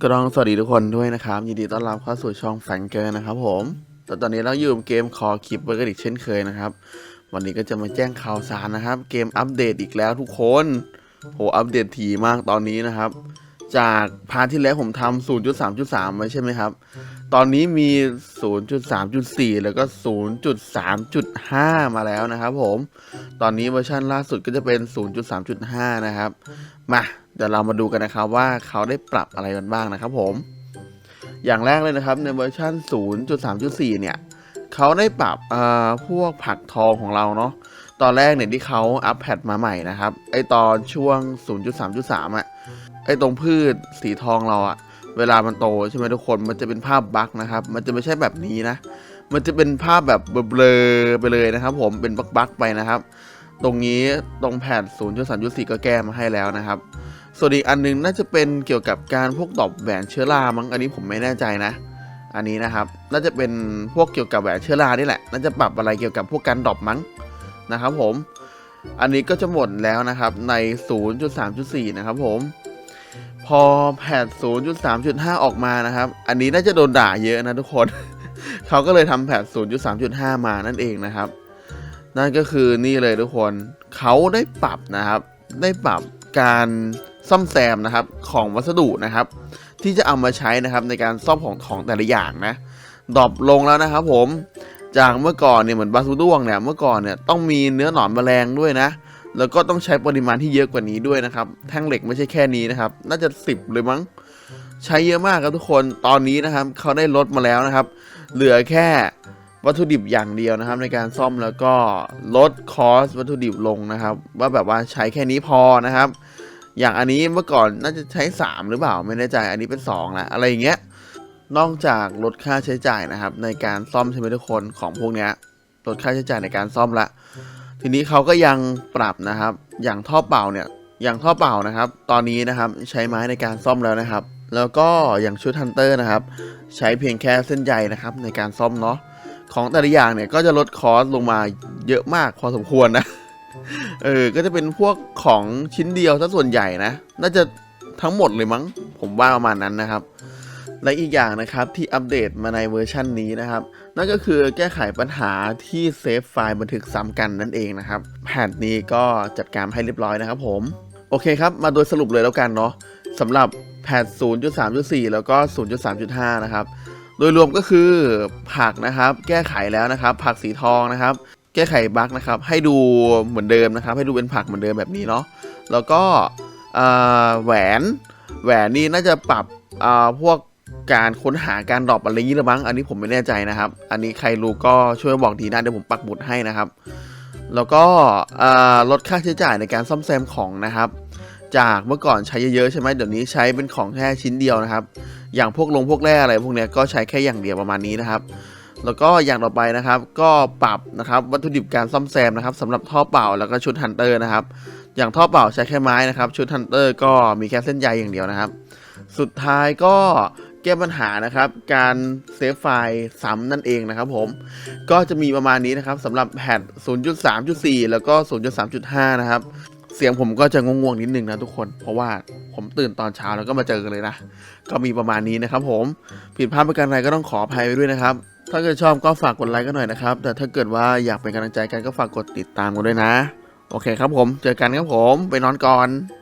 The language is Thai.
ก็ต้องสวัสดีทุกคนด้วยนะครับ ยินดีต้อนรับเข้าสู่ช่องแฟงเกอร์นะครับผมแต่ตอนนี้เราอยู่เกมคอคลิปเบอร์กันอีกเช่นเคยนะครับ วันนี้ก็จะมาแจ้งข่าวสารนะครับ เกมอัปเดตอีกแล้วทุกคน โหอัปเดตถี่มากตอนนี้นะครับ จากพาร์ทที่แล้วผมทำ0.3.3ไว้ใช่ไหมครับ ตอนนี้มี 0.3.4 แล้วก็ 0.3.5 มาแล้วนะครับผม ตอนนี้เวอร์ชันล่าสุดก็จะเป็น 0.3.5 นะครับ มา เดี๋ยวเรามาดูกันนะครับว่าเขาได้ปรับอะไรกันบ้างนะครับ ผม อย่างแรกเลยนะครับในเวอร์ชัน0.3.4 เนี่ยเขาได้ปรับพวกผักทองของเราเนาะตอนแรกเนี่ยที่เขาอัปแพดมาใหม่นะครับ ไอตอนช่วง 0.3.3อะไอตรงพืชสีทองเราอะเวลามันโตใช่ไหมทุกคนมันจะเป็นภาพบั๊กนะครับ มันจะไม่ใช่แบบนี้นะ มันจะเป็นภาพแบบเบลอไปเลยนะครับ ผมเป็นบั๊กๆไปนะครับ ตรงนี้ตรงแพด0.3.4 ก็แก้มาให้แล้วนะครับ ส่วนอีกอันหนึงน่าจะเป็นเกี่ยวกับการพวกดอกแหวนเชื้อรามั้งอันนี้ผมไม่แน่ใจนะ อันนี้นะครับ น่าจะเป็นพวกเกี่ยวกับแหวนเชื้อรานี่แหละ น่าจะปรับอะไรเกี่ยวกับพวกการดรอปมั้งนะครับผม อันนี้ก็จะหมดแล้วนะครับใน 0.3.4 นะครับผม พอแพท0.3.5 ออกมานะครับ อันนี้น่าจะโดนด่าเยอะนะทุกคน เขาก็เลยทำแพท0.3.5 มานั่นเองนะครับ นั่นก็คือนี่เลยทุกคน เขาได้ปรับนะครับ ได้ปรับการ ซ่อมแซมนะครับของวัสดุนะครับ ที่จะเอามาใช้นะครับในการซ่อมของของแต่ละอย่างนะดรอปลงแล้วนะครับผมจากเมื่อก่อนเนี่ยเหมือนบาซูด้วงเนี่ยเมื่อก่อนเนี่ยต้องมีเนื้อหนอนแมลงด้วยนะ แล้วก็ต้องใช้ปริมาณที่เยอะกว่านี้ด้วยนะครับ แท่งเหล็กไม่ใช่แค่นี้นะครับ น่าจะ 10 เลยมั้ง ใช้เยอะมากครับทุกคนตอนนี้นะครับ เขาได้ลดมาแล้วนะครับ เหลือแค่วัตถุดิบอย่างเดียวนะครับ ในการซ่อมแล้วก็ลดคอสวัตถุดิบลงนะครับ ว่าแบบว่าใช้แค่นี้พอนะครับ อย่างอันนี้เมื่อก่อนน่าจะใช้ 3 หรือเปล่าไม่แน่ใจอันนี้เป็น2แล้วอะไรอย่างเงี้ยนอกจากลดค่าใช้จ่ายนะครับ ในการซ่อมใช่ไหมทุกคนของพวกเนี้ยลดค่าใช้จ่ายในการซ่อมละ ทีนี้เขาก็ยังปรับนะครับ อย่างท่อเป่าเนี่ยอย่างท่อเป่านะครับ ตอนนี้นะครับใช้ไม้ในการซ่อมแล้วนะครับ แล้วก็อย่างชุดฮันเตอร์นะครับ ใช้เพียงแค่เส้นใยนะครับ ในการซ่อมเนาะของแต่ละอย่างเนี่ยก็จะลดคอสลงมาเยอะมากพอสมควรนะ เออ ก็จะเป็นพวกของชิ้นเดียวซะส่วนใหญ่นะ น่าจะทั้งหมดเลยมั้ง ผมว่าประมาณนั้นนะครับ และอีกอย่างนะครับที่อัปเดตมาในเวอร์ชันนี้นะครับ นั่นก็คือแก้ไขปัญหาที่เซฟไฟล์บันทึกซ้ำกันนั่นเองนะครับ แผ่นนี้ก็จัดการให้เรียบร้อยนะครับผม โอเคครับ มาโดยสรุปเลยแล้วกันเนาะสำหรับแพท0.3.4 แล้วก็ 0.3.5 นะครับ โดยรวมก็คือผักนะครับ แก้ไขแล้วนะครับ ผักสีทองนะครับ แก้ไขบั๊กนะครับ ให้ดูเหมือนเดิมนะครับ ให้ดูเป็นผักเหมือนเดิมแบบนี้เนาะแล้วก็แหวนแหวนนี่น่าจะปรับพวกการค้นหาการดรอปอะไรนี้หรือมั้งอันนี้ผมไม่แน่ใจนะครับ อันนี้ใครรู้ก็ช่วยบอกทีนะเดี๋ยวผมปักหมุดให้นะครับ แล้วก็ลดค่าใช้จ่ายในการซ่อมแซมของนะครับ จากเมื่อก่อนใช้เยอะๆใช่ไหมเดี๋ยวนี้ใช้เป็นของแค่ชิ้นเดียวนะครับ อย่างพวกลงพวกแร่อะไรพวกเนี้ยก็ใช้แค่อย่างเดียวประมาณนี้นะครับ แล้วก็อย่างต่อไปนะครับ ก็ปรับนะครับวัตถุดิบการซ่อมแซมนะครับสำหรับท่อเป่าแล้วก็ชุดฮันเตอร์นะครับอย่างท่อเป่าใช้แค่ไม้นะครับ ชุดฮันเตอร์ก็มีแค่เส้นใยอย่างเดียวนะครับ สุดท้ายก็แก้ปัญหานะครับ การเซฟไฟล์ซ้ำนั่นเองนะครับผมก็จะมีประมาณนี้นะครับสำหรับแพท0.3.4 แล้วก็ 0.3.5 นะครับ เสียงผมก็จะง่วงๆนิดนึงนะทุกคน เพราะว่าผมตื่นตอนเช้าแล้วก็มาเจอกันเลยนะ ก็มีประมาณนี้นะครับผมผิดพลาดประการใดก็ต้องขออภัยไปด้วยนะครับ ถ้าเกิดชอบก็ฝากกดไลค์กันหน่อยนะครับ แต่ถ้าเกิดว่าอยากเป็นกำลังใจกันก็ฝากกดติดตามกันด้วยนะ โอเคครับผม เจอกันครับผม ไปนอนก่อน